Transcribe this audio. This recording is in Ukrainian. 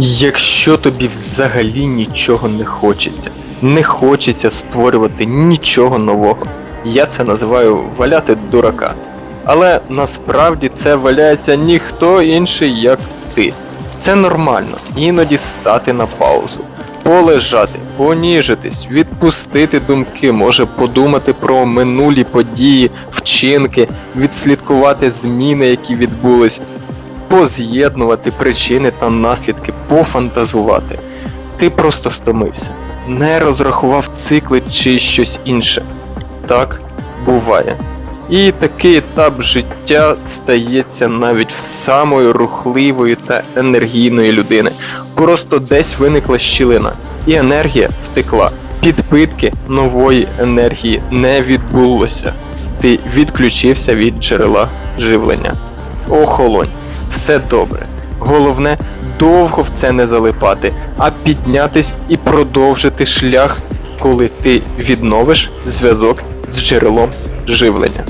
Якщо тобі взагалі нічого не хочеться, не хочеться створювати нічого нового, я це називаю валяти дурака. Але насправді це валяється ніхто інший, як ти. Це нормально, іноді стати на паузу, полежати, поніжитись, відпустити думки, може подумати про минулі події, вчинки, відслідкувати зміни, які відбулись, поз'єднувати причини та наслідки, пофантазувати. Ти просто стомився, не розрахував цикли чи щось інше. Так буває. І такий етап життя стається навіть в самої рухливої та енергійної людини. Просто десь виникла щілина, і енергія втекла. Підпитки нової енергії не відбулося. Ти відключився від джерела живлення. Охолонь, все добре. Головне довго в це не залипати, а піднятись і продовжити шлях, коли ти відновиш зв'язок з джерелом живлення.